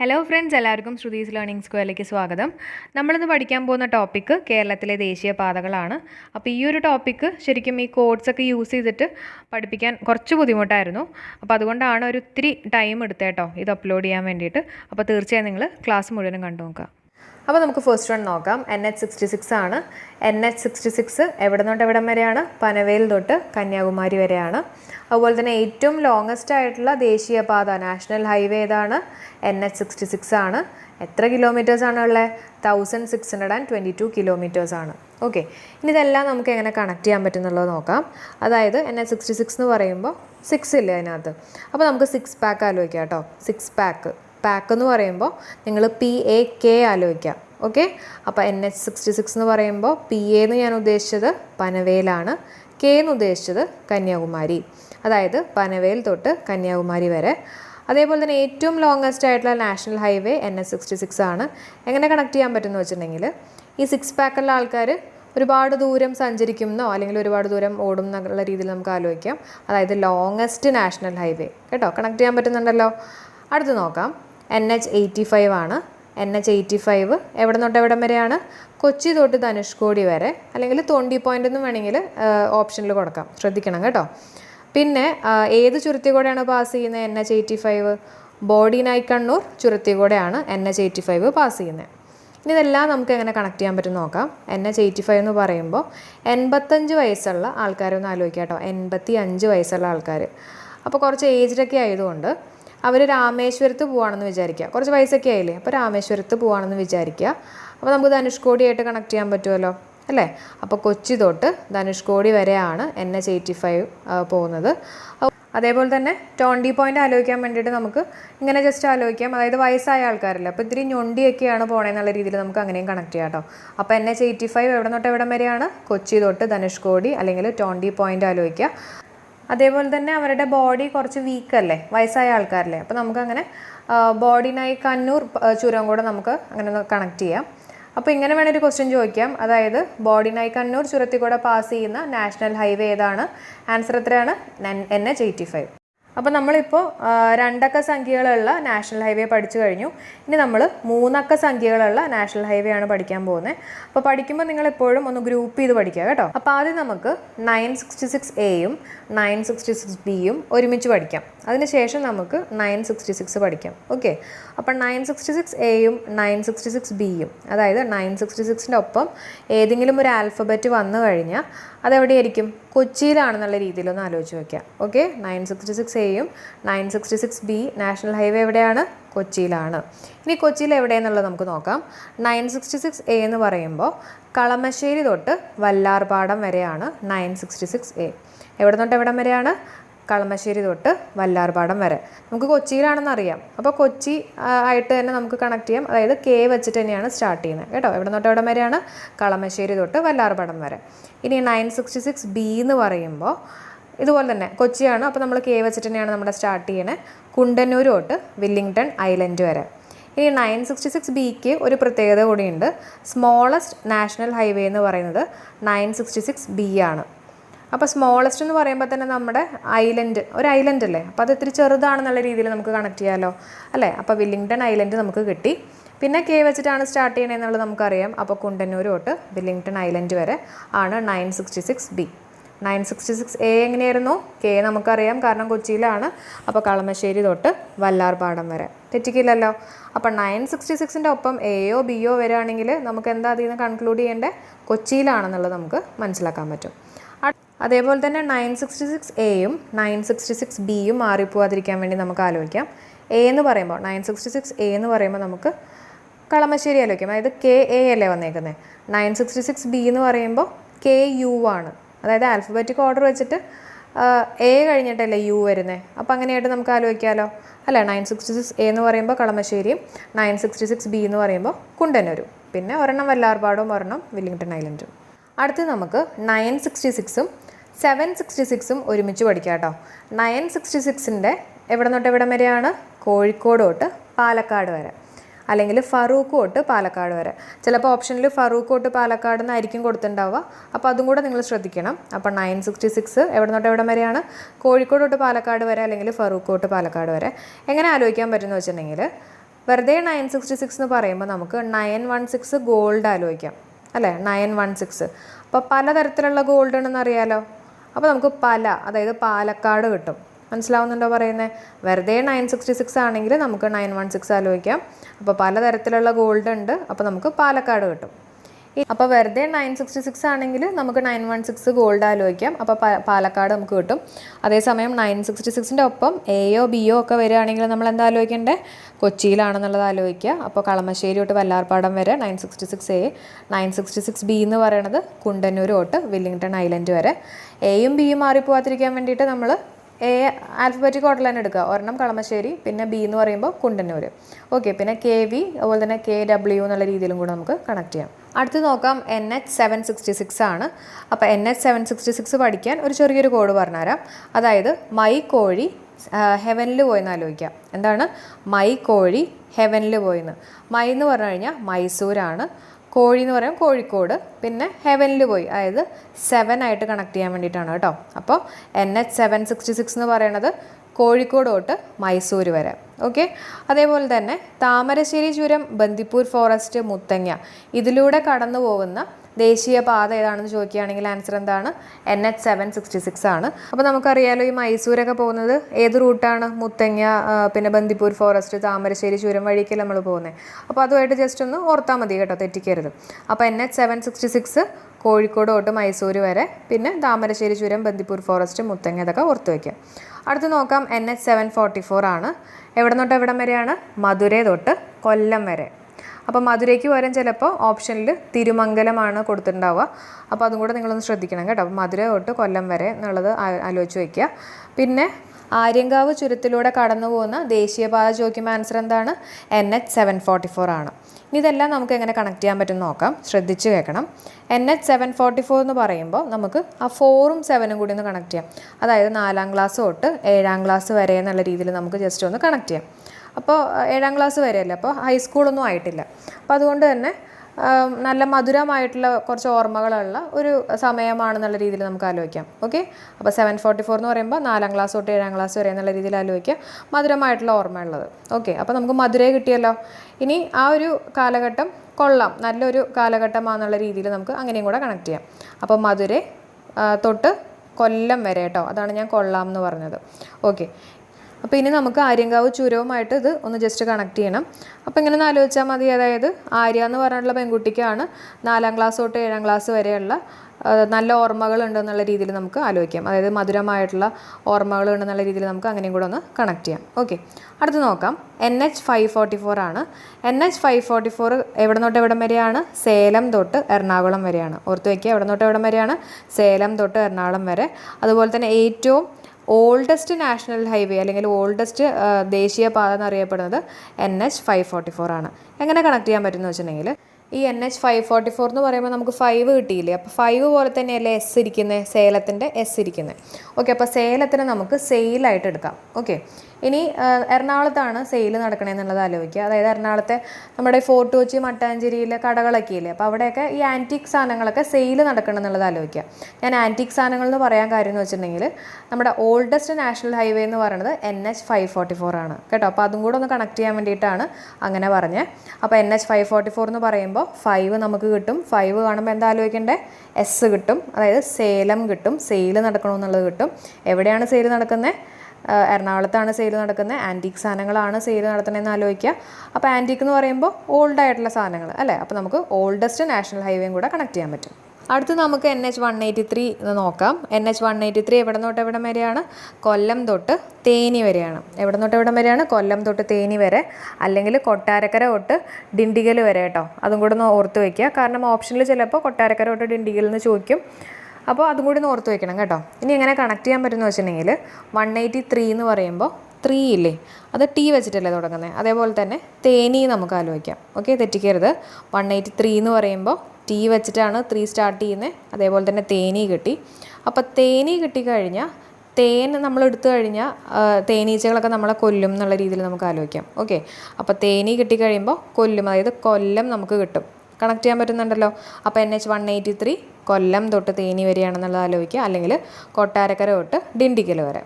Hello friends എല്ലാവർക്കും Shruthi's learning സ്ക്വയറിലേക്ക് സ്വാഗതം. നമ്മളിന്ന് പഠിക്കാൻ പോകുന്ന ടോപ്പിക്ക് കേരളത്തിലെ ദേശീയ പാതകളാണ്. അപ്പോൾ ഈ ഒരു ടോപ്പിക്ക് ശരിക്കും ഈ കോഡ്സ് ഒക്കെ യൂസ് ചെയ്തിട്ട് പഠിപ്പിക്കാൻ കുറച്ച് ബുദ്ധിമുട്ടായിരുന്നു. അപ്പോൾ അതുകൊണ്ടാണ് ഒരു ഒത്തിരി ടൈം എടുത്തേട്ടോ ഇത് അപ്ലോഡ് ചെയ്യാൻ വേണ്ടിയിട്ട്. അപ്പോൾ തീർച്ചയായും നിങ്ങൾ ക്ലാസ് മുഴുവനും കണ്ടു നോക്കുക. അപ്പോൾ നമുക്ക് ഫസ്റ്റ് വൺ നോക്കാം. എൻ എച്ച് സിക്സ്റ്റി സിക്സ് ആണ്. എൻ എച്ച് സിക്സ്റ്റി സിക്സ് എവിടെ തൊട്ട് എവിടം വരെയാണ്? പനവേൽ തൊട്ട് കന്യാകുമാരി വരെയാണ്. അതുപോലെ തന്നെ ഏറ്റവും ലോങ്ങസ്റ്റ് ആയിട്ടുള്ള ദേശീയപാത നാഷണൽ ഹൈവേ ഏതാണ്? എൻ എച്ച് സിക്സ്റ്റി സിക്സ് ആണ്. എത്ര കിലോമീറ്റേഴ്സാണ് ഉള്ളത് thousand six hundred and twenty two kilometres ആണ്. ഓക്കെ ഇനി ഇതെല്ലാം നമുക്ക് എങ്ങനെ കണക്ട് ചെയ്യാൻ പറ്റുന്നുള്ളത് നോക്കാം. അതായത് എൻ എച്ച് സിക്സ്റ്റി സിക്സ് എന്ന് പറയുമ്പോൾ സിക്സ് ഇല്ലേ അതിനകത്ത്? അപ്പോൾ നമുക്ക് സിക്സ് പാക്ക് ആലോചിക്കാം കേട്ടോ. സിക്സ് പാക്ക് പാക്ക് എന്ന് പറയുമ്പോൾ നിങ്ങൾ പി എ കെ ആലോചിക്കാം ഓക്കെ അപ്പോൾ എൻ എച്ച് സിക്സ്റ്റി സിക്സ് എന്ന് പറയുമ്പോൾ പി എ എന്ന് ഞാൻ ഉദ്ദേശിച്ചത് പനവേലാണ്. കെ എന്ന് ഉദ്ദേശിച്ചത് കന്യാകുമാരി. അതായത് പനവേൽ തൊട്ട് കന്യാകുമാരി വരെ. അതേപോലെ തന്നെ ഏറ്റവും ലോങ്ങസ്റ്റ് ആയിട്ടുള്ള national highway N S sixty six ആണ്. എങ്ങനെ കണക്ട് ചെയ്യാൻ പറ്റുമെന്ന് വെച്ചിട്ടുണ്ടെങ്കിൽ ഈ സിക്സ് പാക്കുള്ള ആൾക്കാർ ഒരുപാട് ദൂരം സഞ്ചരിക്കുമെന്നോ അല്ലെങ്കിൽ ഒരുപാട് ദൂരം ഓടും എന്നുള്ള രീതിയിൽ നമുക്ക് ആലോചിക്കാം. അതായത് ലോങ്ങസ്റ്റ് നാഷണൽ ഹൈവേ കേട്ടോ? കണക്ട് ചെയ്യാൻ പറ്റുന്നുണ്ടല്ലോ? അടുത്ത് നോക്കാം. എൻ എച്ച് എയ്റ്റി ഫൈവ് ആണ്. എൻ എച്ച് എയ്റ്റി ഫൈവ് എവിടെ തൊട്ട് എവിടം വരെയാണ്? കൊച്ചി തൊട്ട് ധനുഷ്കോടി വരെ. അല്ലെങ്കിൽ തൊണ്ടി പോയിന്റ് എന്ന് വേണമെങ്കിൽ ഓപ്ഷനിൽ കൊടുക്കാം. ശ്രദ്ധിക്കണം കേട്ടോ. പിന്നെ ഏത് ചുരുത്തിക്കൂടെയാണ് പാസ് ചെയ്യുന്നത്? N H eighty five Bodi Nayakkanur ചുരുത്തിക്കൂടെയാണ് N H eighty five pass ചെയ്യുന്നത്. ഇനി ഇതെല്ലാം നമുക്ക് എങ്ങനെ കണക്ട് ചെയ്യാൻ പറ്റും നോക്കാം. എൻ എച്ച് എയ്റ്റി ഫൈവ് എന്ന് പറയുമ്പോൾ എൺപത്തഞ്ച് വയസ്സുള്ള ആൾക്കാരൊന്നും ആലോചിക്കാം കേട്ടോ. എൺപത്തി അഞ്ച് വയസ്സുള്ള ആൾക്കാർ അപ്പോൾ കുറച്ച് ഏജ്ഡൊക്കെ ആയതുകൊണ്ട് അവർ രാമേശ്വരത്ത് പോവാണെന്ന് വിചാരിക്കുക കുറച്ച് വയസ്സൊക്കെ ആയില്ലേ? അപ്പോൾ രാമേശ്വരത്ത് പോവാണെന്ന് വിചാരിക്കുക അപ്പോൾ നമുക്ക് ധനുഷ്കോടിയായിട്ട് കണക്ട് ചെയ്യാൻ പറ്റുമല്ലോ അല്ലേ? അപ്പോൾ കൊച്ചി തൊട്ട് ധനുഷ്കോടി വരെയാണ് എൻ എച്ച് എയ്റ്റി ഫൈവ് പോകുന്നത് അതേപോലെ തന്നെ ടോണ്ടി പോയിന്റ് ആലോചിക്കാൻ വേണ്ടിയിട്ട് നമുക്ക് ഇങ്ങനെ ജസ്റ്റ് ആലോചിക്കാം. അതായത് വയസ്സായ ആൾക്കാരല്ല? അപ്പോൾ ഇത്തിരി ഞൊണ്ടിയൊക്കെയാണ് പോണേന്നുള്ള രീതിയിൽ നമുക്ക് അങ്ങനെയും കണക്ട് ചെയ്യാം കേട്ടോ അപ്പോൾ എൻ എച്ച് എയ്റ്റി ഫൈവ് എവിടെ തൊട്ട് എവിടം വരെയാണ്? കൊച്ചി തൊട്ട് ധനുഷ്കോടി അല്ലെങ്കിൽ ടോണ്ടി പോയിന്റ് ആലോചിക്കുക അതേപോലെ തന്നെ അവരുടെ ബോഡി കുറച്ച് വീക്ക് അല്ലേ? വയസ്സായ ആൾക്കാരല്ലേ? അപ്പോൾ നമുക്കങ്ങനെ ബോഡിനായി കണ്ണൂർ ചുരം കൂടെ നമുക്ക് അങ്ങനെ കണക്ട് ചെയ്യാം. അപ്പോൾ ഇങ്ങനെ വേണേൽ ഒരു ക്വസ്റ്റ്യൻ ചോദിക്കാം. അതായത് ബോഡിനായി കണ്ണൂർ ചുരത്തിൽ കൂടെ പാസ് ചെയ്യുന്ന നാഷണൽ ഹൈവേ ഏതാണ്? ആൻസർ എത്രയാണ്? എൻ എച്ച് എയ്റ്റി ഫൈവ് അപ്പോൾ നമ്മളിപ്പോൾ രണ്ടക്ക സംഖ്യകളുള്ള നാഷണൽ ഹൈവേ പഠിച്ചു കഴിഞ്ഞു. ഇനി നമ്മൾ മൂന്നക്ക സംഖ്യകളുള്ള നാഷണൽ ഹൈവേ ആണ് പഠിക്കാൻ പോകുന്നത് അപ്പോൾ പഠിക്കുമ്പോൾ നിങ്ങൾ എപ്പോഴും ഒന്ന് ഗ്രൂപ്പ് ചെയ്ത് പഠിക്കുക കേട്ടോ. അപ്പോൾ ആദ്യം നമുക്ക് നയൻ സിക്സ്റ്റി സിക്സ് എയും നയൻ സിക്സ്റ്റി സിക്സ് ബിയും ഒരുമിച്ച് പഠിക്കാം. അതിനുശേഷം നമുക്ക് നയൻ സിക്സ്റ്റി സിക്സ് പഠിക്കാം. ഓക്കെ? അപ്പോൾ നയൻ സിക്സ്റ്റി സിക്സ് എയും നയൻ സിക്സ്റ്റി സിക്സ് ബിയും അതായത് നയൻ സിക്സ്റ്റി സിക്സിന്റെ ഒപ്പം ഏതെങ്കിലും ഒരു ആൽഫബറ്റ് വന്നു കഴിഞ്ഞാൽ അതെവിടെയായിരിക്കും? കൊച്ചിയിലാണെന്നുള്ള രീതിയിലൊന്ന് ആലോചിച്ച് വയ്ക്കുക ഓക്കെ നയൻ സിക്സ്റ്റി സിക്സ് എയും nine sixty six B national highway എവിടെയാണ്? കൊച്ചിയിലാണ്. ഇനി കൊച്ചിയിൽ എവിടെയെന്നുള്ളത് നമുക്ക് നോക്കാം. നയൻ സിക്സ്റ്റി സിക്സ് എ എന്ന് പറയുമ്പോൾ കളമശ്ശേരി തൊട്ട് വല്ലാർപാടം വരെയാണ് നയൻ സിക്സ്റ്റി സിക്സ് എ എവിടെ തൊട്ട് എവിടം വരെയാണ്? കളമശ്ശേരി തൊട്ട് വല്ലാർപാടം വരെ. നമുക്ക് കൊച്ചിയിലാണെന്ന് അറിയാം. അപ്പോൾ കൊച്ചി ആയിട്ട് തന്നെ നമുക്ക് കണക്ട് ചെയ്യാം. അതായത് കെ വെച്ചിട്ട് തന്നെയാണ് സ്റ്റാർട്ട് ചെയ്യുന്നത് കേട്ടോ. എവിടെ തൊട്ട് എവിടം വരെയാണ്? കളമശ്ശേരി തൊട്ട് വല്ലാർപാടം വരെ. ഇനി നയൻ സിക്സ്റ്റി സിക്സ് ബി എന്ന് പറയുമ്പോൾ ഇതുപോലെ തന്നെ കൊച്ചിയാണ്. അപ്പോൾ നമ്മൾ കെ വെച്ചിട്ട് തന്നെയാണ് നമ്മുടെ സ്റ്റാർട്ട് ചെയ്യുന്നത് കുണ്ടന്നൂർ തൊട്ട് വില്ലിംഗ്ടൺ ഐലൻഡ് വരെ. ഇനി നയൻ സിക്സ്റ്റി സിക്സ് ബിക്ക് ഒരു പ്രത്യേകത കൂടിയുണ്ട്. സ്മോളസ്റ്റ് നാഷണൽ ഹൈവേ എന്ന് പറയുന്നത് നയൻ സിക്സ്റ്റി സിക്സ് ബി ആണ്. അപ്പോൾ സ്മോളസ്റ്റ് എന്ന് പറയുമ്പോൾ തന്നെ നമ്മുടെ ഐലൻഡ് ഒരു ഐലൻഡ് അല്ലേ? അപ്പോൾ അത് ഇത്തിരി ചെറുതാണെന്നുള്ള രീതിയിൽ നമുക്ക് കണക്ട് ചെയ്യാമല്ലോ അല്ലേ? അപ്പോൾ വില്ലിംഗ്ടൺ ഐലൻഡ് നമുക്ക് കിട്ടി. പിന്നെ കെ വെച്ചിട്ടാണ് സ്റ്റാർട്ട് ചെയ്യണമെന്നുള്ളത് നമുക്കറിയാം. അപ്പോൾ കുണ്ടന്നൂർ തൊട്ട് വില്ലിംഗ്ടൺ ഐലൻഡ് വരെ ആണ് nine sixty six B nine sixty six A എങ്ങനെയായിരുന്നു? കെ നമുക്കറിയാം. കാരണം കൊച്ചിയിലാണ്. അപ്പോൾ കളമശ്ശേരി തൊട്ട് വല്ലാർപാടം വരെ. തെറ്റിക്കില്ലല്ലോ? അപ്പോൾ നയൻ സിക്സ്റ്റി സിക്സിന്റെ ഒപ്പം എയോ ബിയോ വരികയാണെങ്കിൽ നമുക്ക് എന്താ അതിൽ നിന്ന് കൺക്ലൂഡ് ചെയ്യേണ്ടത് കൊച്ചിയിലാണെന്നുള്ളത് നമുക്ക് മനസ്സിലാക്കാൻ പറ്റും. അതേപോലെ തന്നെ നയൻ സിക്സ്റ്റി സിക്സ് എയും നയൻ സിക്സ്റ്റി സിക്സ് ബിയും മാറിപ്പോവാതിരിക്കാൻ വേണ്ടി നമുക്ക് ആലോചിക്കാം. എ എന്ന് പറയുമ്പോൾ നയൻ സിക്സ്റ്റി സിക്സ് എ എന്ന് പറയുമ്പോൾ നമുക്ക് കളമശ്ശേരി ആലോചിക്കാം. അതായത് കെ എ അല്ലേ വന്നേക്കുന്നത് നയൻ സിക്സ്റ്റി സിക്സ് ബി എന്ന് പറയുമ്പോൾ കെ യു ആണ്. അതായത് ആൽഫബറ്റിക് ഓർഡർ വെച്ചിട്ട് എ കഴിഞ്ഞിട്ടല്ലേ യു വരുന്നത് അപ്പോൾ അങ്ങനെയായിട്ട് നമുക്ക് ആലോചിക്കാമല്ലോ അല്ല? നയൻ സിക്സ്റ്റി സിക്സ് എ എന്ന് പറയുമ്പോൾ കളമശ്ശേരിയും നയൻ സിക്സ്റ്റി സിക്സ് ബി എന്ന് പറയുമ്പോൾ കുണ്ടന്നൂരും. പിന്നെ ഒരെണ്ണം വല്ലാർപാടും ഒരെണ്ണം വില്ലിംഗ്ടൺ ഐലൻഡും. അടുത്ത് നമുക്ക് നയൻ സിക്സ്റ്റി സിക്സും സെവൻ സിക്സ്റ്റി സിക്സും ഒരുമിച്ച് പഠിക്കാം കേട്ടോ. നയൻ സിക്സ്റ്റി സിക്സിന്റെ എവിടെ തൊട്ട് എവിടം വരെയാണ്? കോഴിക്കോട് തൊട്ട് പാലക്കാട് വരെ. അല്ലെങ്കിൽ ഫറൂഖ് തൊട്ട് പാലക്കാട് വരെ. ചിലപ്പോൾ ഓപ്ഷനിൽ ഫറൂഖ് തൊട്ട് പാലക്കാട് എന്നായിരിക്കും കൊടുത്തിട്ടുണ്ടാവുക. അപ്പോൾ അതും കൂടെ നിങ്ങൾ ശ്രദ്ധിക്കണം. അപ്പോൾ നയൻ സിക്സ്റ്റി സിക്സ് എവിടെ തൊട്ട് എവിടം വരെയാണ്? കോഴിക്കോട് തൊട്ട് പാലക്കാട് വരെ അല്ലെങ്കിൽ ഫറൂഖ് തൊട്ട് പാലക്കാട് വരെ. എങ്ങനെ ആലോചിക്കാൻ പറ്റുമെന്ന് വെച്ചിട്ടുണ്ടെങ്കിൽ വെറുതെ നയൻ സിക്സ്റ്റി സിക്സ് എന്ന് പറയുമ്പോൾ നമുക്ക് നയൻ വൺ സിക്സ് ഗോൾഡ് ആലോചിക്കാം. അല്ലേ? Nine one six. അപ്പോൾ പലതരത്തിലുള്ള ഗോൾഡ് ഉണ്ടെന്ന് അറിയാലോ? അപ്പോൾ നമുക്ക് പല അതായത് പാലക്കാട് കിട്ടും. മനസ്സിലാവുന്നുണ്ടോ പറയുന്നത് വെറുതെ നയൻ സിക്സ്റ്റി സിക്സ് ആണെങ്കിൽ നമുക്ക് നയൻ വൺ സിക്സ് ആലോചിക്കാം. അപ്പോൾ പലതരത്തിലുള്ള ഗോൾഡ് ഉണ്ട്. അപ്പോൾ നമുക്ക് പാലക്കാട് കിട്ടും. അപ്പോൾ വെറുതെ നയൻ സിക്സ്റ്റി സിക്സ് ആണെങ്കിൽ നമുക്ക് നയൻ വൺ സിക്സ് ഗോൾഡ് ആലോചിക്കാം. അപ്പോൾ പാലക്കാട് നമുക്ക് കിട്ടും. അതേസമയം നയൻ സിക്സ്റ്റി സിക്സിന്റെ ഒപ്പം എയോ ബിയോ ഒക്കെ വരികയാണെങ്കിൽ നമ്മൾ എന്താ ആലോചിക്കേണ്ടത് കൊച്ചിയിലാണെന്നുള്ളത് ആലോചിക്കുക. അപ്പോൾ കളമശ്ശേരി തൊട്ട് വല്ലാർപ്പാടം വരെ nine sixty six A nine sixty six B എന്ന് പറയുന്നത് കുണ്ടന്നൂർ തൊട്ട് വില്ലിംഗ്ടൺ ഐലൻഡ് വരെ. എയും ബിയും മാറിപ്പോവാതിരിക്കാൻ വേണ്ടിയിട്ട് നമ്മൾ എ ആൽഫബറ്റിക് ഓർഡർ തന്നെ എടുക്കുക. ഒരെണ്ണം കളമശ്ശേരി പിന്നെ ബി എന്ന് പറയുമ്പോൾ കുണ്ടന്നൂർ. ഓക്കെ പിന്നെ കെ വി അതുപോലെ തന്നെ കെ ഡബ്ല്യു എന്നുള്ള രീതിയിലും കൂടെ നമുക്ക് കണക്ട് ചെയ്യാം. അടുത്ത് നോക്കാം N H seven sixty six ആണ്. അപ്പോൾ N H seven sixty six പഠിക്കാൻ ഒരു ചെറിയൊരു കോഡ് പറഞ്ഞുതരാം. അതായത് മൈ കോഴി ഹെവനിൽ പോയെന്ന് ആലോചിക്കാം. എന്താണ്? മൈ കോഴി ഹെവനിൽ പോയെന്ന്. മൈ എന്ന് പറഞ്ഞു കഴിഞ്ഞാൽ മൈസൂരാണ്. കോഴി എന്ന് പറയാം കോഴിക്കോട്. പിന്നെ ഹെവനിൽ പോയി. അതായത് സെവൻ ആയിട്ട് കണക്ട് ചെയ്യാൻ വേണ്ടിയിട്ടാണ് കേട്ടോ. അപ്പോൾ N H seven sixty six എന്ന് പറയുന്നത് കോഴിക്കോട് തൊട്ട് മൈസൂർ വരെ. ഓക്കെ? അതേപോലെ തന്നെ താമരശ്ശേരി ചുരം ബന്ദിപ്പൂർ ഫോറസ്റ്റ് മുത്തങ്ങ ഇതിലൂടെ കടന്നു പോകുന്ന ദേശീയ പാത ഏതാണെന്ന് ചോദിക്കുകയാണെങ്കിൽ ആൻസർ എന്താണ്? N H seven sixty six ആണ്. അപ്പോൾ നമുക്കറിയാലോ ഈ മൈസൂരൊക്കെ പോകുന്നത് ഏത് റൂട്ടാണ്? മുത്തങ്ങ പിന്നെ ബന്ദിപ്പൂർ ഫോറസ്റ്റ് താമരശ്ശേരി ചുരം വഴിക്കല്ല നമ്മൾ പോകുന്നത് അപ്പോൾ അതുമായിട്ട് ജസ്റ്റ് ഒന്ന് ഓർത്താൽ മതി കേട്ടോ തെറ്റിക്കരുത്. അപ്പോൾ N H seven sixty six Kozhikode തൊട്ട് മൈസൂർ വരെ പിന്നെ താമരശ്ശേരി ചുരം ബന്ദിപ്പൂർ ഫോറസ്റ്റ് മുത്തങ്ങ ഇതൊക്കെ ഓർത്ത് വയ്ക്കുക അടുത്ത് നോക്കാം N H seven forty four ആണ്. എവിടെ തൊട്ട് എവിടം വരെയാണ്? മധുരേ തൊട്ട് കൊല്ലം വരെ. അപ്പോൾ മധുരയ്ക്ക് പകരം ചിലപ്പോൾ ഓപ്ഷനിൽ തിരുമംഗലമാണ് കൊടുത്തിട്ടുണ്ടാവുക. അപ്പോൾ അതും കൂടെ നിങ്ങളൊന്ന് ശ്രദ്ധിക്കണം കേട്ടോ. അപ്പോൾ മധുര തൊട്ട് കൊല്ലം വരെ എന്നുള്ളത് ആലോചിച്ച് വയ്ക്കുക പിന്നെ ആര്യങ്കാവ് ചുരത്തിലൂടെ കടന്നു പോകുന്ന ദേശീയപാത ചോദിക്കുമ്പോൾ ആൻസർ എന്താണ്? N H seven forty four ആണ്. ഇനി ഇതെല്ലാം നമുക്ക് എങ്ങനെ കണക്ട് ചെയ്യാൻ പറ്റും നോക്കാം. ശ്രദ്ധിച്ച് കേൾക്കണം. N H seven forty four എന്ന് പറയുമ്പോൾ നമുക്ക് ആ ഫോറും സെവനും കൂടി ഒന്ന് കണക്ട് ചെയ്യാം. അതായത് നാലാം ക്ലാസ് തൊട്ട് ഏഴാം ക്ലാസ് വരെ എന്നുള്ള രീതിയിൽ നമുക്ക് ജസ്റ്റ് ഒന്ന് കണക്ട് ചെയ്യാം. അപ്പോൾ ഏഴാം ക്ലാസ് വരെയല്ലേ? അപ്പോൾ ഹൈസ്കൂളൊന്നും ആയിട്ടില്ല. അപ്പോൾ അതുകൊണ്ട് തന്നെ നല്ല മധുരമായിട്ടുള്ള കുറച്ച് ഓർമ്മകളുള്ള ഒരു സമയമാണെന്നുള്ള രീതിയിൽ നമുക്ക് ആലോചിക്കാം. ഓക്കെ അപ്പോൾ സെവൻ ഫോർട്ടി ഫോർ എന്ന് പറയുമ്പോൾ നാലാം ക്ലാസ് തൊട്ട് ഏഴാം ക്ലാസ് വരെ എന്നുള്ള രീതിയിൽ ആലോചിക്കാം മധുരമായിട്ടുള്ള ഓർമ്മയുള്ളത്. ഓക്കെ അപ്പോൾ നമുക്ക് മധുരയെ കിട്ടിയല്ലോ. ഇനി ആ ഒരു കാലഘട്ടം കൊള്ളാം. നല്ലൊരു കാലഘട്ടമാണെന്നുള്ള രീതിയിൽ നമുക്ക് അങ്ങനെയും കൂടെ കണക്ട് ചെയ്യാം. അപ്പോൾ മധുരേ തൊട്ട് കൊല്ലം വരെ കേട്ടോ. അതാണ് ഞാൻ കൊള്ളാം എന്ന് പറഞ്ഞത്. ഓക്കെ അപ്പോൾ ഇനി നമുക്ക് ആര്യങ്കാവ് ചുരവുമായിട്ട് ഇത് ഒന്ന് ജസ്റ്റ് കണക്ട് ചെയ്യണം. അപ്പോൾ ഇങ്ങനെ ഒന്ന് ആലോചിച്ചാൽ മതി. അതായത് ആര്യ എന്ന് പറഞ്ഞിട്ടുള്ള പെൺകുട്ടിക്കാണ് നാലാം ക്ലാസ് തൊട്ട് ഏഴാം ക്ലാസ് വരെയുള്ള നല്ല ഓർമ്മകൾ ഉണ്ടെന്നുള്ള രീതിയിൽ നമുക്ക് ആലോചിക്കാം. അതായത് മധുരമായിട്ടുള്ള ഓർമ്മകൾ ഉണ്ടെന്നുള്ള രീതിയിൽ നമുക്ക് അങ്ങനെയും കൂടെ ഒന്ന് കണക്ട് ചെയ്യാം. ഓക്കെ അടുത്ത് നോക്കാം. N H five forty four ആണ്. N H five forty four എവിടെ തൊട്ട് എവിടം വരെയാണ്? സേലം തൊട്ട് എറണാകുളം വരെയാണ്. ഓർത്ത് വയ്ക്കുക എവിടെ തൊട്ട് എവിടം വരെയാണ്? സേലം തൊട്ട് എറണാകുളം വരെ. അതുപോലെ തന്നെ ഏറ്റവും ഓൾഡസ്റ്റ് നാഷണൽ ഹൈവേ അല്ലെങ്കിൽ ഓൾഡസ്റ്റ് ദേശീയപാത എന്നറിയപ്പെടുന്നത് N H five forty four ആണ്. എങ്ങനെ കണക്ട് ചെയ്യാൻ പറ്റുമെന്ന് വെച്ചിട്ടുണ്ടെങ്കിൽ ഈ N H five forty four എന്ന് പറയുമ്പോൾ നമുക്ക് ഫൈവ് കിട്ടിയില്ലേ? അപ്പോൾ ഫൈവ് പോലെ തന്നെയല്ലേ എസ് ഇരിക്കുന്നത് സേലത്തിന്റെ എസ് ഇരിക്കുന്നത് ഓക്കെ അപ്പോൾ സേലത്തിന് നമുക്ക് സെയിലായിട്ട് എടുക്കാം. ഓക്കെ ഇനി എറണാകുളത്താണ് സെയിൽ നടക്കണമെന്നുള്ളത് ആലോചിക്കുക. അതായത് എറണാകുളത്തെ നമ്മുടെ ഫോർട്ട് കൊച്ചി മട്ടാഞ്ചേരിയിലെ കടകളൊക്കെ ഇല്ലേ അപ്പോൾ അവിടെയൊക്കെ ഈ ആന്റിക് സാധനങ്ങളൊക്കെ സെയിൽ നടക്കണം എന്നുള്ളത് ആലോചിക്കുക. ഞാൻ ആന്റിക് സാധനങ്ങൾ എന്ന് പറയാൻ കാര്യം എന്ന് വെച്ചിട്ടുണ്ടെങ്കിൽ നമ്മുടെ ഓൾഡസ്റ്റ് നാഷണൽ ഹൈവേ എന്ന് പറയുന്നത് N H five forty four ആണ്. കേട്ടോ? അപ്പോൾ അതും കൂടെ ഒന്ന് കണക്ട് ചെയ്യാൻ വേണ്ടിയിട്ടാണ് അങ്ങനെ പറഞ്ഞത് അപ്പോൾ N H five forty four എന്ന് പറയുമ്പോൾ ഫൈവ് നമുക്ക് കിട്ടും. ഫൈവ് കാണുമ്പോൾ എന്താ ആലോചിക്കേണ്ടത് എസ് കിട്ടും. അതായത് സേലം കിട്ടും. സെയിൽ നടക്കണമെന്നുള്ളത് കിട്ടും. എവിടെയാണ് സെയിൽ നടക്കുന്നത്? എറണാകുളത്താണ് സെയിൽ നടക്കുന്നത്. ആന്റീക്ക് സാധനങ്ങളാണ് സെയിൽ നടത്തണമെന്ന് ആലോചിക്കുക. അപ്പോൾ ആന്റീക്ക് എന്ന് പറയുമ്പോൾ ഓൾഡ് ആയിട്ടുള്ള സാധനങ്ങൾ അല്ലേ? അപ്പോൾ നമുക്ക് ഓൾഡസ്റ്റ് നാഷണൽ ഹൈവേയും കൂടെ കണക്ട് ചെയ്യാൻ പറ്റും. അടുത്ത് നമുക്ക് N H one eighty three നോക്കാം. N H one eighty three എവിടെ തൊട്ട് എവിടം വരെയാണ്? കൊല്ലം തൊട്ട് തേനി വരെയാണ്. എവിടെ തൊട്ട് എവിടം വരെയാണ്? കൊല്ലം തൊട്ട് തേനി വരെ. അല്ലെങ്കിൽ കൊട്ടാരക്കര തൊട്ട് ഡിണ്ടിഗൽ വരെ കേട്ടോ. അതും കൂടെ ഒന്ന് ഓർത്ത് വയ്ക്കുക. കാരണം ഓപ്ഷനിൽ ചിലപ്പോൾ കൊട്ടാരക്കര തൊട്ട് ഡിണ്ടിഗൽ എന്ന് ചോദിക്കും. അപ്പോൾ അതും കൂടി ഓർത്ത് വെക്കണം കേട്ടോ. ഇനി എങ്ങനെ കണക്ട് ചെയ്യാൻ പറ്റുമെന്ന് വെച്ചിട്ടുണ്ടെങ്കിൽ വൺ എയ്റ്റി ത്രീ എന്ന് പറയുമ്പോൾ ത്രീ ഇല്ലേ? അത് ടി വെച്ചിട്ടല്ലേ തുടങ്ങുന്നത്. അതേപോലെ തന്നെ തേനി നമുക്ക് ആലോചിക്കാം. ഓക്കെ തെറ്റിക്കരുത്. വൺ എയ്റ്റി ത്രീ എന്ന് പറയുമ്പോൾ ടി വെച്ചിട്ടാണ് ത്രീ സ്റ്റാർട്ട് ചെയ്യുന്നത്. അതേപോലെ തന്നെ തേനി കിട്ടി. അപ്പോൾ തേനി കിട്ടിക്കഴിഞ്ഞാൽ തേൻ നമ്മൾ എടുത്തു കഴിഞ്ഞാൽ തേനീച്ചകളൊക്കെ നമ്മളെ കൊല്ലും എന്നുള്ള രീതിയിൽ നമുക്ക് ആലോചിക്കാം. ഓക്കെ അപ്പോൾ തേനി കിട്ടിക്കഴിയുമ്പോൾ കൊല്ലും. അതായത് കൊല്ലം നമുക്ക് കിട്ടും. കണക്ട് ചെയ്യാൻ പറ്റുന്നുണ്ടല്ലോ. അപ്പോൾ N H one eighty three Kollam തൊട്ട് തേനി വരികയാണെന്നുള്ളത് ആലോചിക്കുക. അല്ലെങ്കിൽ കൊട്ടാരക്കര തൊട്ട് ഡിണ്ടിക്കൽ വരെ.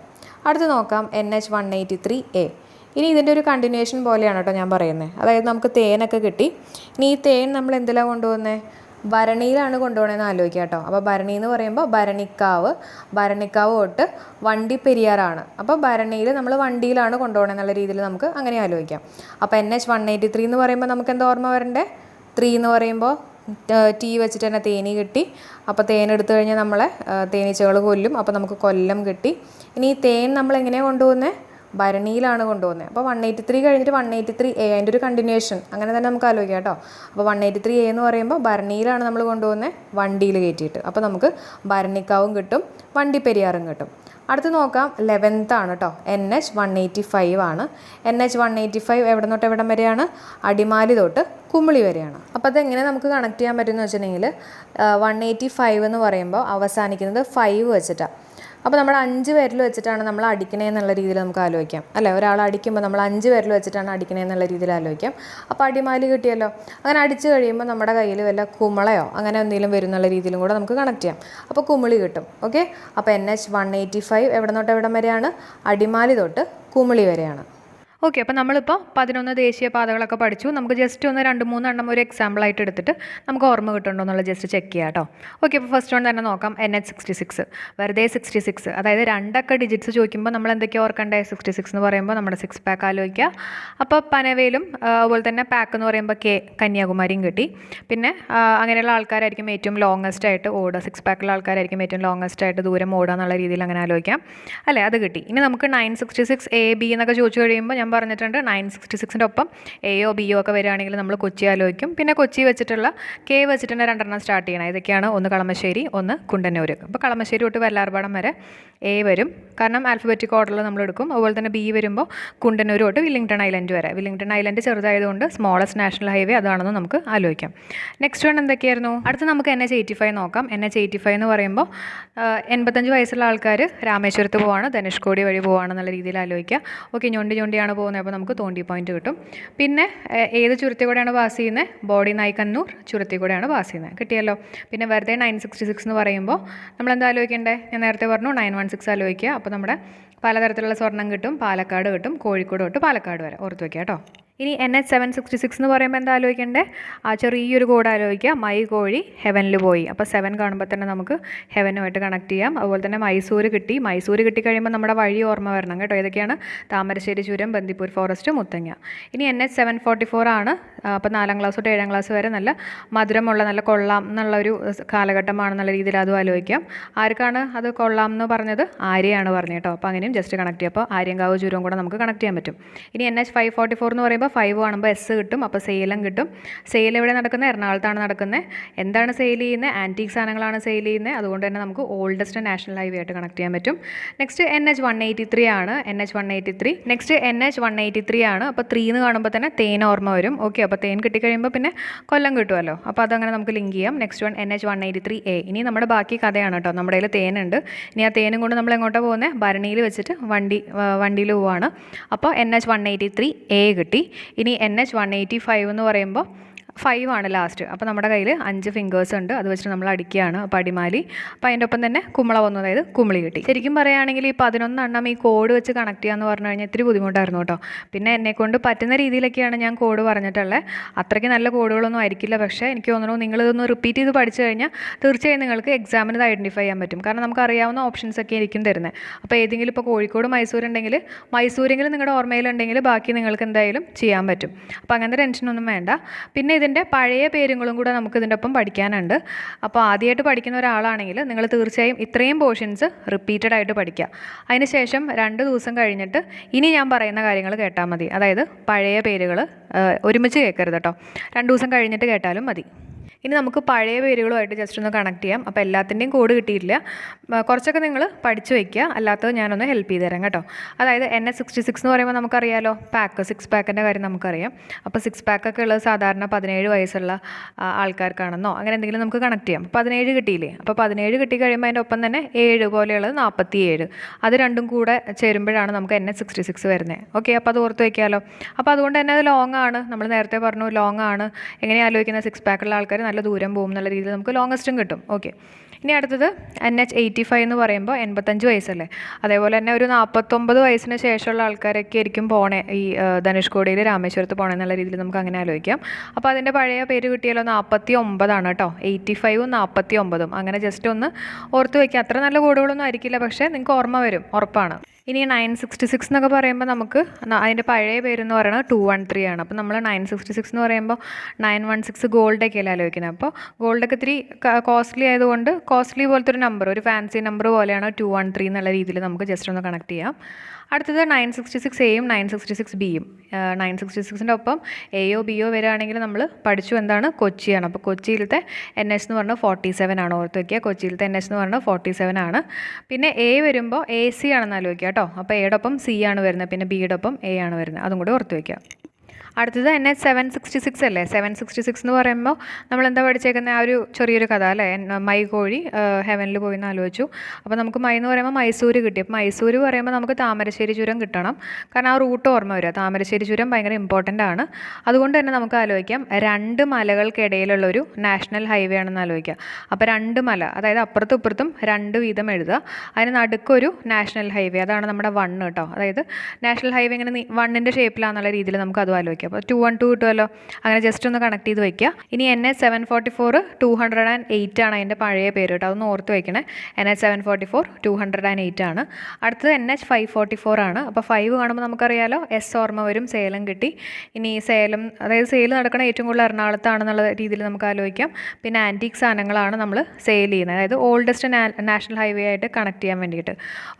അടുത്ത് നോക്കാം N H one eighty three A ഇനി ഇതിന്റെ ഒരു കണ്ടിന്യൂഷൻ പോലെയാണ് കേട്ടോ ഞാൻ പറയുന്നത് അതായത് നമുക്ക് തേനൊക്കെ കിട്ടി. ഇനി ഈ തേൻ നമ്മൾ എന്തിലാണ് കൊണ്ടുപോകുന്നത് ഭരണിയിലാണ് കൊണ്ടുപോകണമെന്ന് ആലോചിക്കുക കേട്ടോ. അപ്പോൾ ഭരണി എന്ന് പറയുമ്പോൾ ഭരണിക്കാവ്. ഭരണിക്കാവ് തൊട്ട് വണ്ടി പെരിയാറാണ്. അപ്പോൾ ഭരണിയിൽ നമ്മൾ വണ്ടിയിലാണ് കൊണ്ടുപോകണമെന്നുള്ള രീതിയിൽ നമുക്ക് അങ്ങനെ ആലോചിക്കാം. അപ്പോൾ N H one eighty three എന്ന് പറയുമ്പോൾ നമുക്ക് എന്താ ഓർമ്മ വരണ്ടേ? ത്രീ എന്ന് പറയുമ്പോൾ ടീ വെച്ചിട്ട് തന്നെ തേനി കിട്ടി. അപ്പോൾ തേൻ എടുത്തു കഴിഞ്ഞാൽ നമ്മളെ തേനീച്ചകൾ കൊല്ലും. അപ്പോൾ നമുക്ക് കൊല്ലം കിട്ടി. ഇനി ഈ തേൻ നമ്മൾ എങ്ങനെയാണ് കൊണ്ടുപോകുന്നത് ഭരണിയിലാണ് കൊണ്ടുപോകുന്നത് അപ്പോൾ വൺ എയ്റ്റി ത്രീ കഴിഞ്ഞിട്ട് വൺ എയ്റ്റി ത്രീ എ അതിന്റെ ഒരു കണ്ടിന്യൂഷൻ അങ്ങനെ തന്നെ നമുക്ക് ആലോചിക്കാം കേട്ടോ. അപ്പോൾ വൺ എയ്റ്റി ത്രീ എ എന്ന് പറയുമ്പോൾ ഭരണിയിലാണ് നമ്മൾ കൊണ്ടുപോകുന്നത് വണ്ടിയിൽ കയറ്റിയിട്ട്. അപ്പോൾ നമുക്ക് ഭരണിക്കാവും കിട്ടും വണ്ടി പെരിയാറും കിട്ടും. അടുത്ത് നോക്കാം. ലെവൻത്ത് ആണ് കേട്ടോ N H one eighty five ആണ്. N H one eighty five എവിടെ തൊട്ട് എവിടം വരെയാണ്? അടിമാലി തൊട്ട് കുമിളി വരെയാണ്. അപ്പോൾ അതെങ്ങനെ നമുക്ക് കണക്ട് ചെയ്യാൻ പറ്റുമെന്ന് വെച്ചിട്ടുണ്ടെങ്കിൽ വൺ എയ്റ്റി ഫൈവ് എന്ന് പറയുമ്പോൾ അവസാനിക്കുന്നത് ഫൈവ് വെച്ചിട്ടാണ് അപ്പോൾ നമ്മൾ അഞ്ച് പേരിൽ വെച്ചിട്ടാണ് നമ്മൾ അടിക്കണേ എന്നുള്ള രീതിയിൽ നമുക്ക് ആലോചിക്കാം. അല്ലേ? ഒരാൾ അടിക്കുമ്പോൾ നമ്മൾ അഞ്ച് പേരിൽ വെച്ചിട്ടാണ് അടിക്കണേ എന്നുള്ള രീതിയിൽ ആലോചിക്കാം. അപ്പോൾ അടിമാലി കിട്ടിയല്ലോ. അങ്ങനെ അടിച്ച് കഴിയുമ്പോൾ നമ്മുടെ കയ്യിൽ വല്ല കുമളയോ അങ്ങനെ എന്തെങ്കിലും വരും എന്നുള്ള രീതിയിലും കൂടെ നമുക്ക് കണക്ട് ചെയ്യാം. അപ്പോൾ കുമിളി കിട്ടും. ഓക്കെ അപ്പോൾ N H one eighty five എവിടെ തൊട്ട് എവിടം വരെയാണ്? അടിമാലി തൊട്ട് കുമിളി വരെയാണ്. ഓക്കെ അപ്പോൾ നമ്മളിപ്പോൾ പതിനൊന്ന് ദേശീയ പാതകളൊക്കെ പഠിച്ചു. നമുക്ക് ജസ്റ്റ് ഒന്ന് രണ്ട് മൂന്നെണ്ണം ഒരു എക്സാമ്പിൾ ആയിട്ട് എടുത്തിട്ട് നമുക്ക് ഓർമ്മ കിട്ടുന്നുണ്ടോ എന്നുള്ളത് ജസ്റ്റ് ചെക്ക് ചെയ്യാം കേട്ടോ ഓക്കെ അപ്പോൾ ഫസ്റ്റ് വൺ തന്നെ നോക്കാം. എൻ എച്ച് സിക്സ്റ്റി സിക്സ് വെറുതെ സിക്സ്റ്റി സിക്സ് അതായത് രണ്ടൊക്കെ ഡിജിറ്റ്സ് ചോദിക്കുമ്പോൾ നമ്മൾ എന്തൊക്കെയാണ് ഓർക്കണ്ടേ? സിക്സ്റ്റി സിക്സ് എന്ന് പറയുമ്പോൾ നമ്മുടെ സിക്സ് പാക്ക് ആലോചിക്കുക. അപ്പോൾ പനവേലും അതുപോലെ തന്നെ പാക്ക് എന്ന് പറയുമ്പോൾ കെ കന്യാകുമാരിയും കിട്ടി. പിന്നെ അങ്ങനെയുള്ള ആൾക്കാരായിരിക്കും ഏറ്റവും ലോങ്ങസ്റ്റ് ആയിട്ട് ഓടുക. സിക്സ് പാക്കുള്ള ആൾക്കാരായിരിക്കും ഏറ്റവും ലോങ്ങസ്റ്റ് ആയിട്ട് ദൂരം ഓടുക എന്നുള്ള രീതിയിൽ അങ്ങനെ ആലോചിക്കാം. അല്ലേ? അത് കിട്ടി. ഇനി നമുക്ക് nine sixty six A B എന്നൊക്കെ ചോദിച്ചു കഴിയുമ്പോൾ ഞാൻ പറഞ്ഞിട്ടുണ്ട്. നയൻ സിക്സ്റ്റി സിക്സിന്റെ ഒപ്പം എയോ ഒ ഒക്കെ വരികയാണെങ്കിൽ നമ്മൾ കൊച്ചി ആലോചിക്കും. പിന്നെ കൊച്ചി വെച്ചിട്ടുള്ള കെ വെച്ചിട്ട് തന്നെ രണ്ടെണ്ണം സ്റ്റാർട്ട് ചെയ്യണം. ഇതൊക്കെയാണ് ഒന്ന് കളമശ്ശേരി ഒന്ന് കുണ്ടന്നൂർ അപ്പോൾ കളമശ്ശേരി തൊട്ട് വല്ലാർപാടം വരെ എ വരും. കാരണം ആൽഫബറ്റിക് ഓർഡറിൽ നമ്മൾ എടുക്കും. അതുപോലെ തന്നെ ബി വരുമ്പോൾ കുണ്ടന്നൂർ തൊട്ട് വില്ലിംഗ്ടൺ ഐലൻഡ് വരെ. വില്ലിംഗ്ടൺ ഐലൻഡ് ചെറുതായതുകൊണ്ട് സ്മോളസ്റ്റ് നാഷണൽ ഹൈവേ അതാണെന്ന് നമുക്ക് ആലോചിക്കാം. നെക്സ്റ്റ് വൺ എന്തൊക്കെയായിരുന്നു? അടുത്ത് നമുക്ക് എൻ എച്ച് എയ്റ്റി ഫൈവ് നോക്കാം. എൻ എച്ച് എയ്റ്റി ഫൈവ് എന്ന് പറയുമ്പോൾ എൺപത്തഞ്ച് വയസ്സുള്ള ആൾക്കാർ രാമേശ്വരത്ത് പോവാണ്. ധനുഷ്കോടി വഴി പോവാണെന്നുള്ള രീതിയിൽ ആലോചിക്കുക ഓക്കെ ഞൊണ്ടി ഞൊണ്ടിയാണ് പോകുന്നത് അപ്പോൾ നമുക്ക് തോണ്ടി പോയിന്റ് കിട്ടും. പിന്നെ ഏത് ചുരുത്തി കൂടെയാണ് പാസ് ചെയ്യുന്നത്? ബോഡി നായ്ക്കന്നൂർ ചുരത്തിൽ കൂടെയാണ് പാസ് ചെയ്യുന്നത്. കിട്ടിയല്ലോ? പിന്നെ വെറുതെ നയൻ സിക്സ്റ്റി സിക്സ് എന്ന് പറയുമ്പോൾ നമ്മൾ എന്താ ആലോചിക്കേണ്ടത് ഞാൻ നേരത്തെ പറഞ്ഞു നയൻ വൺ സിക്സ് ആലോചിക്കുക. അപ്പോൾ നമ്മുടെ പലതരത്തിലുള്ള സ്വർണം കിട്ടും. പാലക്കാട് കിട്ടും. കോഴിക്കോട് തൊട്ട് പാലക്കാട് വരെ. ഓർത്ത് വയ്ക്കുക കേട്ടോ. ഇനി N H seven sixty six എന്ന് പറയുമ്പോൾ എന്താ ആലോചിക്കേണ്ടത് ആ ചെറിയൊരു കോഡ് ആലോചിക്കുക. മൈ കോഴി ഹെവനിൽ പോയി. അപ്പോൾ സെവൻ കാണുമ്പോൾ തന്നെ നമുക്ക് ഹെവനുമായിട്ട് കണക്ട് ചെയ്യാം. അതുപോലെ തന്നെ മൈസൂർ കിട്ടി. മൈസൂർ കിട്ടിക്കഴിയുമ്പോൾ നമ്മുടെ വഴി ഓർമ്മ വരണം കേട്ടോ. ഇതൊക്കെയാണ് താമരശ്ശേരി ചുരം ബന്ദിപ്പൂർ ഫോറസ്റ്റ് മുത്തങ്ങ. ഇനി N H seven forty four ആണ്. അപ്പോൾ നാലാം ക്ലാസ് തൊട്ട് ഏഴാം ക്ലാസ് വരെ നല്ല മധുരമുള്ള നല്ല കൊള്ളാം എന്നുള്ള ഒരു കാലഘട്ടമാണെന്നുള്ള രീതിയിൽ അതും ആലോചിക്കാം. ആർക്കാണ് അത് കൊള്ളാം എന്ന് പറഞ്ഞത്? ആര്യയാണ് പറഞ്ഞു കേട്ടോ. അപ്പോൾ അങ്ങനെയും ജസ്റ്റ് കണക്ട് ചെയ്യാം. അപ്പോൾ ആര്യങ്കാവ് ചുരവും കൂടെ നമുക്ക് കണക്ട് ചെയ്യാൻ പറ്റും. ഇനി N H five forty four എന്ന് പറയുമ്പോൾ ഫൈവ് കാണുമ്പോൾ എസ് കിട്ടും അപ്പോൾ സെയിലും കിട്ടും. സെയിൽ എവിടെ നടക്കുന്നത് എറണാകുളത്താണ് നടക്കുന്നത് എന്താണ് സെയിൽ ചെയ്യുന്നത് ആന്റീക് സാധനങ്ങളാണ് സെയിൽ ചെയ്യുന്നത് അതുകൊണ്ട് തന്നെ നമുക്ക് ഓൾഡസ്റ്റ് നാഷണൽ ഹൈവേ ആയിട്ട് കണക്ട് ചെയ്യാൻ പറ്റും. Next N H one eighty three ആണ്. N H one eighty three next N H one eighty three ആണ്. അപ്പോൾ ത്രീ എന്ന് കാണുമ്പോൾ തന്നെ തേൻ ഓർമ്മ വരും. ഓക്കെ അപ്പോൾ തേൻ കിട്ടിക്കഴിയുമ്പോൾ പിന്നെ കൊല്ലം കിട്ടുമല്ലോ അപ്പോൾ അതങ്ങനെ നമുക്ക് ലിങ്ക് ചെയ്യാം. Next one N H one eighty three A ഇനി നമ്മുടെ ബാക്കി കഥയാണ് കേട്ടോ. നമ്മുടെ കയ്യിൽ തേനുണ്ട്. ഇനി ആ തേനും കൊണ്ട് നമ്മൾ എങ്ങോട്ടാണ് പോകുന്നത് ഭരണിയിൽ വെച്ചിട്ട് വണ്ടി വണ്ടിയിൽ പോവാണ്. അപ്പോൾ N H one eighty three A കിട്ടി. ഇനി N H one eighty five എന്ന് പറയുമ്പോൾ ഫൈവ് ആണ് ലാസ്റ്റ് അപ്പോൾ നമ്മുടെ കയ്യിൽ അഞ്ച് ഫിംഗേഴ്സ് ഉണ്ട്. അത് വെച്ചിട്ട് നമ്മൾ അടിക്കുകയാണ്. അപ്പോൾ അടിമാലി. അപ്പോൾ അതിന്റെ ഒപ്പം തന്നെ കുമ്പള വന്നു. അതായത് കുമിളി കിട്ടി. ശരിക്കും പറയുകയാണെങ്കിൽ ഈ പതിനൊന്നെണ്ണം ഈ കോഡ് വെച്ച് കണക്ട് ചെയ്യാമെന്ന് പറഞ്ഞു കഴിഞ്ഞാൽ ഇത്തിരി ബുദ്ധിമുട്ടായിരുന്നു കേട്ടോ. പിന്നെ എന്നെക്കൊണ്ട് പറ്റുന്ന രീതിയിലൊക്കെയാണ് ഞാൻ കോഡ് പറഞ്ഞിട്ടുള്ളത് അത്രയ്ക്ക് നല്ല കോഡുകളൊന്നും ആയിരിക്കില്ല. പക്ഷേ എനിക്ക് തോന്നുന്നു നിങ്ങളിതൊന്ന് റിപ്പീറ്റ് ചെയ്ത് പഠിച്ചു കഴിഞ്ഞാൽ തീർച്ചയായും നിങ്ങൾക്ക് എക്സാമിന് ഇത് ഐഡന്റിഫൈ ചെയ്യാൻ പറ്റും. കാരണം നമുക്ക് അറിയാവുന്ന ഓപ്ഷൻസ് ഒക്കെ ആയിരിക്കും തരുന്നത് അപ്പോൾ ഏതെങ്കിലും ഇപ്പോൾ കോഴിക്കോട് മൈസൂർ ഉണ്ടെങ്കിൽ മൈസൂരെങ്കിലും നിങ്ങളുടെ ഓർമ്മയിലുണ്ടെങ്കിൽ ബാക്കി നിങ്ങൾക്ക് എന്തായാലും ചെയ്യാൻ പറ്റും. അപ്പോൾ അങ്ങനത്തെ ടെൻഷനൊന്നും വേണ്ട. പിന്നെ ഇതിന്റെ പഴയ പേരുകളും കൂടെ നമുക്ക് ഇതിന്റെ ഒപ്പം പഠിക്കാനുണ്ട്. അപ്പോൾ ആദ്യമായിട്ട് പഠിക്കുന്ന ഒരാളാണെങ്കിൽ നിങ്ങൾ തീർച്ചയായും ഇത്രയും പോർഷൻസ് റിപ്പീറ്റഡ് ആയിട്ട് പഠിക്കുക. അതിനുശേഷം രണ്ട് ദിവസം കഴിഞ്ഞിട്ട് ഇനി ഞാൻ പറയുന്ന കാര്യങ്ങൾ കേട്ടാൽ മതി. അതായത് പഴയ പേരുകൾ ഒരുമിച്ച് കേൾക്കരുത് കേട്ടോ. രണ്ട് ദിവസം കഴിഞ്ഞിട്ട് കേട്ടാലും മതി. ഇനി നമുക്ക് പഴയ പേരുകളുമായിട്ട് ജസ്റ്റ് ഒന്ന് കണക്ട് ചെയ്യാം. അപ്പോൾ എല്ലാത്തിന്റെയും കോഡ് കിട്ടിയിട്ടില്ല. കുറച്ചൊക്കെ നിങ്ങൾ പഠിച്ചു വയ്ക്കുക. അല്ലാത്തത് ഞാനൊന്ന് ഹെൽപ്പ് ചെയ്ത് തരാം കേട്ടോ. അതായത് എൻ എസ് സിക്സ്റ്റി സിക്സ് എന്ന് പറയുമ്പോൾ നമുക്കറിയാലോ? പാക്ക് സിക്സ് പാക്കിന്റെ കാര്യം നമുക്കറിയാം. അപ്പോൾ സിക്സ് പാക്കൊക്കെ ഉള്ളത് സാധാരണ പതിനേഴ് വയസ്സുള്ള ആൾക്കാർക്കാണെന്നോ? അങ്ങനെ എന്തെങ്കിലും നമുക്ക് കണക്ട് ചെയ്യാം. പതിനേഴ് കിട്ടിയില്ലേ? അപ്പോൾ പതിനേഴ് കിട്ടി കഴിയുമ്പോൾ അതിന്റെ ഒപ്പം തന്നെ ഏഴ് പോലെയുള്ളത് നാൽപ്പത്തി ഏഴ് അത് രണ്ടും കൂടെ ചേരുമ്പോഴാണ് നമുക്ക് എൻ എസ് സിക്സ്റ്റി സിക്സ് വരുന്നത് ഓക്കെ അപ്പോൾ അത് ഓർത്ത് വയ്ക്കാമല്ലോ അപ്പോൾ അതുകൊണ്ട് തന്നെ അത് ലോങ് ആണ്. നമ്മൾ നേരത്തെ പറഞ്ഞു ലോങ് ആണ്. എങ്ങനെ ആലോചിക്കുന്ന സിക്സ് പാക്കുള്ള ആൾക്കാർ നല്ല ദൂരം പോകും എന്നുള്ള രീതിയിൽ നമുക്ക് ലോങ്ങസ്റ്റും കിട്ടും. ഓക്കെ ഇനി അടുത്തത് എൻ എച്ച് എയ്റ്റി ഫൈവ് എന്ന് പറയുമ്പോൾ എൺപത്തഞ്ച് വയസ്സല്ലേ? അതേപോലെ തന്നെ ഒരു നാൽപ്പത്തൊമ്പത് വയസ്സിന് ശേഷമുള്ള ആൾക്കാരൊക്കെ ആയിരിക്കും പോണേ ഈ ധനുഷ്കോടിയിൽ രാമേശ്വരത്ത് പോകണം എന്നുള്ള രീതിയിൽ നമുക്ക് അങ്ങനെ ആലോചിക്കാം. അപ്പോൾ അതിന്റെ പഴയ പേര് കിട്ടിയാലോ നാൽപ്പത്തി ഒമ്പതാണ് കേട്ടോ. എയ്റ്റി ഫൈവും നാൽപ്പത്തി ഒമ്പതും അങ്ങനെ ജസ്റ്റ് ഒന്ന് ഓർത്ത് വയ്ക്കുക അത്ര നല്ല കോഡുകളൊന്നും ആയിരിക്കില്ല പക്ഷേ നിങ്ങൾക്ക് ഓർമ്മ വരും. ഉറപ്പാണ്. ഇനി നയൻ സിക്സ്റ്റി സിക്സ് എന്നൊക്കെ പറയുമ്പോൾ നമുക്ക് അതിന്റെ പഴയ പേരെന്ന് പറയുന്നത് ടു വൺ ത്രീ ആണ്. അപ്പോൾ നമ്മൾ നയൻ സിക്സ്റ്റി സിക്സ് എന്ന് പറയുമ്പോൾ നയൻ വൺ സിക്സ് ഗോൾഡൊക്കെ അല്ലേ ആലോചിക്കുന്നത് അപ്പോൾ ഗോൾഡൊക്കെ ഇത്തിരി കോസ്റ്റ്ലി ആയതുകൊണ്ട് കോസ്റ്റ്ലി പോലത്തെ ഒരു നമ്പർ ഒരു ഫാൻസി നമ്പർ പോലെയാണ് ടു വൺ ത്രീ എന്നുള്ള രീതിയിൽ നമുക്ക് ജസ്റ്റ് ഒന്ന് കണക്ട് ചെയ്യാം. അടുത്തത് നയൻ സിക്സ്റ്റി സിക്സ് എയും നയൻ സിക്സ്റ്റി സിക്സ് ബിയും നയൻ സിക്സ്റ്റി സിക്സിന്റെ ഒപ്പം എയോ ബിയോ വരികയാണെങ്കിൽ നമ്മൾ പഠിച്ചു എന്താണ്? കൊച്ചിയാണ്. അപ്പോൾ കൊച്ചിയിലത്തെ എൻ എസ് എന്ന് പറഞ്ഞാൽ ഫോർട്ടി സെവൻ ആണ്. ഓർത്ത് വയ്ക്കുക കൊച്ചിയിലത്തെ എൻ എസ് എന്ന് പറഞ്ഞാൽ ഫോർട്ടി സെവൻ ആണ്. പിന്നെ എ വരുമ്പോൾ എ സി ആണെന്ന് ആലോചിക്കുക കേട്ടോ. അപ്പോൾ എയുടെ ഒപ്പം സി ആണ് വരുന്നത്. പിന്നെ ബിയുടെ ഒപ്പം എ ആണ് വരുന്നത്. അതും കൂടി ഓർത്ത് വയ്ക്കുക അടുത്തത് N H seven sixty six അല്ലേ? സെവൻ സിക്സ്റ്റി സിക്സ് എന്ന് പറയുമ്പോൾ നമ്മൾ എന്താ പഠിച്ചേക്കുന്ന? ആ ഒരു ചെറിയൊരു കഥ അല്ലേ? മൈ കോഴി ഹെവനിൽ പോയി എന്ന് ആലോചിച്ചു. അപ്പോൾ നമുക്ക് മൈ എന്ന് പറയുമ്പോൾ മൈസൂർ കിട്ടി. അപ്പോൾ മൈസൂർ പറയുമ്പോൾ നമുക്ക് താമരശ്ശേരി ചുരം കിട്ടണം. കാരണം ആ റൂട്ട് ഓർമ്മ വരിക താമരശ്ശേരി ചുരം ഭയങ്കര ഇമ്പോർട്ടന്റ് ആണ്. അതുകൊണ്ട് തന്നെ നമുക്ക് ആലോചിക്കാം. രണ്ട് മലകൾക്കിടയിലുള്ള ഒരു നാഷണൽ ഹൈവേ ആണെന്ന് ആലോചിക്കുക അപ്പോൾ രണ്ട് മല അതായത് അപ്പുറത്തും ഇപ്പുറത്തും രണ്ട് വീതം എഴുതുക. അതിന് നടുക്കൊരു നാഷണൽ ഹൈവേ അതാണ് നമ്മുടെ വണ്ണ് കേട്ടോ. അതായത് നാഷണൽ ഹൈവേ ഇങ്ങനെ വണ്ണിന്റെ ഷേപ്പിലാണെന്നുള്ള രീതിയിൽ നമുക്ക് അതും ആലോചിക്കാം. അപ്പോൾ ടു വൺ ടു കിട്ടുമല്ലോ. അങ്ങനെ ജസ്റ്റ് ഒന്ന് കണക്ട് ചെയ്ത് വയ്ക്കുക. ഇനി N H seven forty four two hundred and eight ആണ് അതിന്റെ പഴയ പേര് കേട്ടോ. അതൊന്ന് ഓർത്ത് വയ്ക്കണേ. N H seven forty four two hundred and eight ആണ്. അടുത്തത് N H five forty four ആണ്. അപ്പോൾ ഫൈവ് കാണുമ്പോൾ നമുക്കറിയാലോ എസ് ഓർമ്മ വരും സേലം കിട്ടി. ഇനി സേലം അതായത് സെയിൽ നടക്കുന്ന ഏറ്റവും കൂടുതൽ എറണാകുളത്താണെന്നുള്ള രീതിയിൽ നമുക്ക് ആലോചിക്കാം. പിന്നെ ആന്റീക് സാധനങ്ങളാണ് നമ്മൾ സെയിൽ ചെയ്യുന്നത്. അതായത് ഓൾഡസ്റ്റ് നാഷണൽ ഹൈവേ ആയിട്ട് കണക്ട് ചെയ്യാൻ വേണ്ടിയിട്ട്.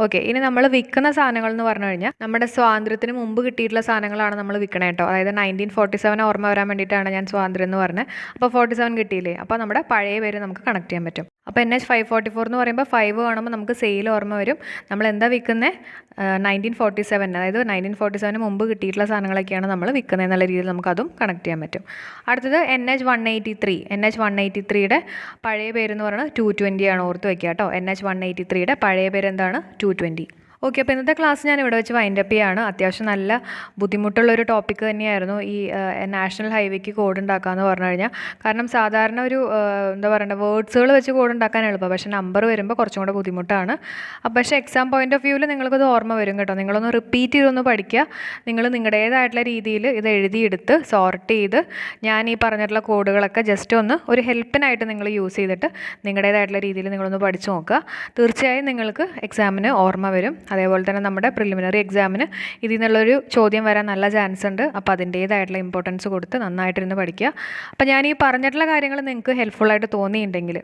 ഓക്കെ ഇനി നമ്മൾ വിൽക്കുന്ന സാധനങ്ങൾ എന്ന് പറഞ്ഞു കഴിഞ്ഞാൽ നമ്മുടെ സ്വാതന്ത്ര്യത്തിന് മുമ്പ് കിട്ടിയിട്ടുള്ള സാധനങ്ങളാണ് നമ്മൾ വിൽക്കണേ കേട്ടോ. അതായത് നയന്റീൻ ഫോർട്ടി സെവൻ ഓർമ്മ വരാൻ വേണ്ടിയിട്ടാണ് ഞാൻ സ്വാതന്ത്ര്യം എന്ന് പറഞ്ഞത്. അപ്പോൾ ഫോർട്ടി സെവൻ കിട്ടിയില്ലേ? അപ്പോൾ നമ്മുടെ പഴയ പേര് നമുക്ക് കണക്ട് ചെയ്യാൻ പറ്റും. അപ്പോൾ N H five forty four എന്ന് പറയുമ്പോൾ ഫൈവ് കാണുമ്പോൾ നമുക്ക് സെയിൽ ഓർമ്മ വരും. നമ്മൾ എന്താ വിൽക്കുന്നത് നയന്റീൻ ഫോർട്ടി സെവൻ അതായത് നയന്റീൻ ഫോർട്ടി സെവന് മുമ്പ് കിട്ടിയിട്ടുള്ള സാധനങ്ങളൊക്കെയാണ് നമ്മൾ വിൽക്കുന്നത് എന്നുള്ള രീതിയിൽ നമുക്കതും കണക്ട് ചെയ്യാൻ പറ്റും. അടുത്തത് N H one eighty three N H one eighty ത്രീയുടെ പഴയ പേരെന്ന് പറയുന്നത് ടു ട്വന്റി ആണ് ഓർത്ത് വയ്ക്കുക കേട്ടോ. എൻ എച്ച് വൺ എയ്റ്റി ത്രീയുടെ പഴയ പേര് എന്താണ്? ടു ട്വന്റി ഓക്കെ അപ്പോൾ ഇന്നത്തെ ക്ലാസ് ഞാൻ ഇവിടെ വെച്ച് വൈൻഡപ്പ് ചെയ്യാണ്. അത്യാവശ്യം നല്ല ബുദ്ധിമുട്ടുള്ള ഒരു ടോപ്പിക്ക് തന്നെയായിരുന്നു ഈ നാഷണൽ ഹൈവേക്ക് കോഡ് ഉണ്ടാക്കുക എന്ന് പറഞ്ഞു കഴിഞ്ഞാൽ കാരണം സാധാരണ ഒരു എന്താ പറയണ്ട വേർഡ്സുകൾ വെച്ച് കോഡ് ഉണ്ടാക്കാൻ എളുപ്പം. പക്ഷേ നമ്പർ വരുമ്പോൾ കുറച്ചും കൂടെ ബുദ്ധിമുട്ടാണ്. അപ്പോൾ പക്ഷേ എക്സാം പോയിന്റ് ഓഫ് വ്യൂവിൽ നിങ്ങൾക്കത് ഓർമ്മ വരും കേട്ടോ. നിങ്ങളൊന്ന് റിപ്പീറ്റ് ചെയ്തൊന്ന് പഠിക്കുക നിങ്ങൾ നിങ്ങളുടേതായിട്ടുള്ള രീതിയിൽ ഇത് എഴുതിയെടുത്ത് സോർട്ട് ചെയ്ത് ഞാൻ ഈ പറഞ്ഞിട്ടുള്ള കോഡുകളൊക്കെ ജസ്റ്റ് ഒന്ന് ഒരു ഹെൽപ്പിനായിട്ട് നിങ്ങൾ യൂസ് ചെയ്തിട്ട് നിങ്ങളുടേതായിട്ടുള്ള രീതിയിൽ നിങ്ങളൊന്ന് പഠിച്ചു നോക്കുക. തീർച്ചയായും നിങ്ങൾക്ക് എക്സാമിന് ഓർമ്മ വരും. അതേപോലെ തന്നെ നമ്മുടെ പ്രിലിമിനറി എക്സാമിന് ഇതിൽ നിന്നുള്ളൊരു ചോദ്യം വരാൻ നല്ല ചാൻസ് ഉണ്ട്. അപ്പോൾ അതിന്റേതായിട്ടുള്ള ഇമ്പോർട്ടൻസ് കൊടുത്ത് നന്നായിട്ടിരുന്ന് പഠിക്കുക. അപ്പോൾ ഞാൻ ഈ പറഞ്ഞിട്ടുള്ള കാര്യങ്ങൾ നിങ്ങൾക്ക് ഹെൽപ്ഫുള്ളായിട്ട് തോന്നിയിട്ടുണ്ടെങ്കിൽ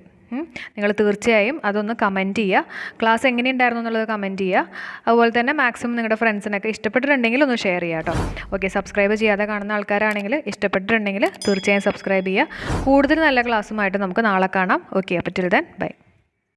നിങ്ങൾ തീർച്ചയായും അതൊന്ന് കമന്റ് ചെയ്യുക. ക്ലാസ് എങ്ങനെയുണ്ടായിരുന്നു എന്നുള്ളത് കമന്റ് ചെയ്യുക. അതുപോലെ തന്നെ മാക്സിമം നിങ്ങളുടെ ഫ്രണ്ട്സിനൊക്കെ ഇഷ്ടപ്പെട്ടിട്ടുണ്ടെങ്കിൽ ഒന്ന് ഷെയർ ചെയ്യുക കേട്ടോ. ഓക്കെ സബ്സ്ക്രൈബ് ചെയ്യാതെ കാണുന്ന ആൾക്കാരാണെങ്കിൽ ഇഷ്ടപ്പെട്ടിട്ടുണ്ടെങ്കിൽ തീർച്ചയായും സബ്സ്ക്രൈബ് ചെയ്യുക. കൂടുതൽ നല്ല ക്ലാസ്സുമായിട്ട് നമുക്ക് നാളെ കാണാം. ഓക്കെ അപ്പോൾ ടിൽ ദെൻ ബൈ